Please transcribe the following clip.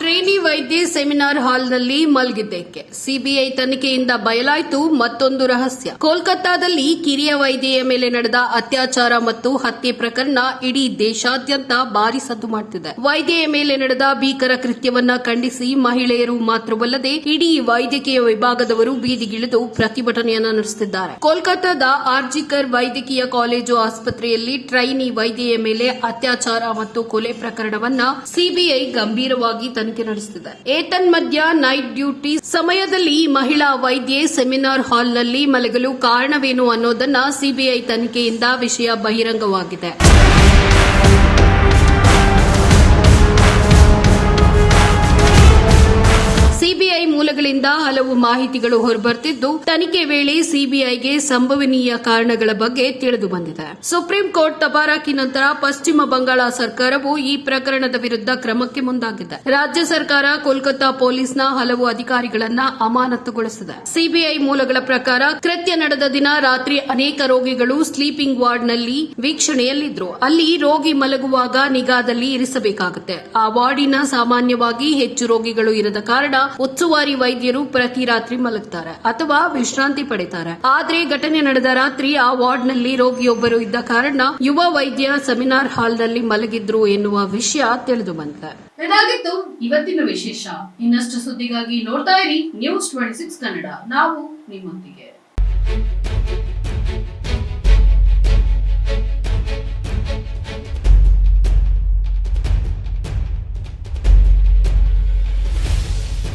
Trainee ವೈದ್ಯ seminar ಹಾಲ್ನಲ್ಲಿ ಮಲಗಿದ್ದಕ್ಕೆ. CBI ತನಿಖೆಯಿಂದ ಬಯಲಾಯಿತು ಮತ್ತೊಂದು ರಹಸ್ಯ. ಕೋಲ್ಕತ್ತಾದಲ್ಲಿ ಕಿರಿಯ ವೈದ್ಯೆಯ ಮೇಲೆ ನಡೆದ ಅತ್ಯಾಚಾರ ಮತ್ತು ಹತ್ಯೆ ಪ್ರಕರಣ ಇಡೀ ದೇಶಾದ್ಯಂತ ಭಾರಿ ಸದ್ದು ಮಾಡುತ್ತಿದೆ ವೈದ್ಯೆಯ ಮೇಲೆ ನಡೆದ ಭೀಕರ ಕೃತ್ಯವನ್ನ ಖಂಡಿಸಿ ಮಹಿಳೆಯರು ಮಾತ್ರವಲ್ಲದೆ ಇಡೀ ವೈದ್ಯಕೀಯ ವಿಭಾಗದವರು ಬೀದಿಗಿಳಿದು ಪ್ರತಿಭಟನೆಯನ್ನ ನಡೆಸುತ್ತಿದ್ದಾರೆ ಕೋಲ್ಕತ್ತಾದ ಆರ್ಜಿಕರ್ ವೈದ್ಯಕೀಯ ಕಾಲೇಜು ಆಸ್ಪತ್ರೆಯಲ್ಲಿ ಟ್ರೈನಿ ವೈದ್ಯೆಯ ಮೇಲೆ ಅತ್ಯಾಚಾರ ಮತ್ತು ಕೊಲೆ ಪ್ರಕರಣವನ್ನ ಸಿಬಿಐ ಗಂಭೀರವಾಗಿ ನಡೆಸುತ್ತಿದೆ. ಏತನ್ಮಧ್ಯ ನೈಟ್ ಡ್ಯೂಟಿ ಸಮಯದಲ್ಲಿ ಮಹಿಳಾ ವೈದ್ಯೆ ಸೆಮಿನಾರ್ ಹಾಲ್ನಲ್ಲಿ ಮಲಗಲು ಕಾರಣವೇನು ಅನ್ನೋದನ್ನ ಸಿಬಿಐ ತನಿಖೆಯಿಂದ ವಿಷಯ ಬಹಿರಂಗವಾಗಿದೆ. ಮೂಲಗಳಿಂದ ಹಲವು ಮಾಹಿತಿಗಳು ಹೊರಬರ್ತಿದ್ದು, ತನಿಖೆ ವೇಳೆ ಸಿಬಿಐಗೆ ಸಂಭವನೀಯ ಕಾರಣಗಳ ಬಗ್ಗೆ ತಿಳಿದು ಬಂದಿದೆ. ಸುಪ್ರೀಂ ಕೋರ್ಟ್ ತಬಾರಕಿ ನಂತರ ಪಶ್ಚಿಮ ಬಂಗಾಳ ಸರ್ಕಾರವು ಈ ಪ್ರಕರಣದ ವಿರುದ್ಧ ಕ್ರಮಕ್ಕೆ ಮುಂದಾಗಿದೆ. ರಾಜ್ಯ ಸರ್ಕಾರ ಕೋಲ್ಕತ್ತಾ ಪೊಲೀಸ್ನ ಹಲವು ಅಧಿಕಾರಿಗಳನ್ನ ಅಮಾನತುಗೊಳಿಸಿದೆ. ಸಿಬಿಐ ಮೂಲಗಳ ಪ್ರಕಾರ ಕೃತ್ಯ ನಡೆದ ದಿನ ರಾತ್ರಿ ಅನೇಕ ರೋಗಿಗಳು ಸ್ಲೀಪಿಂಗ್ ವಾರ್ಡ್ನಲ್ಲಿ ವೀಕ್ಷಣೆಯಲ್ಲಿದ್ರು. ಅಲ್ಲಿ ರೋಗಿ ಮಲಗುವಾಗ ನಿಗಾದಲ್ಲಿ ಇರಿಸಬೇಕಾಗುತ್ತೆ. ಆ ವಾರ್ಡಿನ ಸಾಮಾನ್ಯವಾಗಿ ಹೆಚ್ಚು ರೋಗಿಗಳು ಇರದ ಕಾರಣ ಉಸ್ತುವಾರಿ ವೈದ್ಯರು ಪ್ರತಿ ರಾತ್ರಿ ಮಲಗ್ತಾರೆ ಅಥವಾ ವಿಶ್ರಾಂತಿ ಪಡಿತಾರೆ. ಆದ್ರೆ ಘಟನೆ ನಡೆದ ರಾತ್ರಿ ಆ ವಾರ್ಡ್ನಲ್ಲಿ ರೋಗಿಯೊಬ್ಬರು ಇದ್ದ ಕಾರಣ ಯುವ ವೈದ್ಯ ಸೆಮಿನಾರ್ ಹಾಲ್ನಲ್ಲಿ ಮಲಗಿದ್ರು ಎನ್ನುವ ವಿಷಯ ತಿಳಿದು ಬಂದಿದೆ. ಇದಾಗಿತ್ತು ಇವತ್ತಿನ ವಿಶೇಷ. ಇನ್ನಷ್ಟು ಸುದ್ದಿಗಾಗಿ ನೋಡ್ತಾ ಇರಿ ನ್ಯೂಸ್ ಟ್ವೆಂಟಿ ಸಿಕ್ಸ್ ಕನ್ನಡ. ನಾವು ನಿಮ್ಮೊಂದಿಗೆ.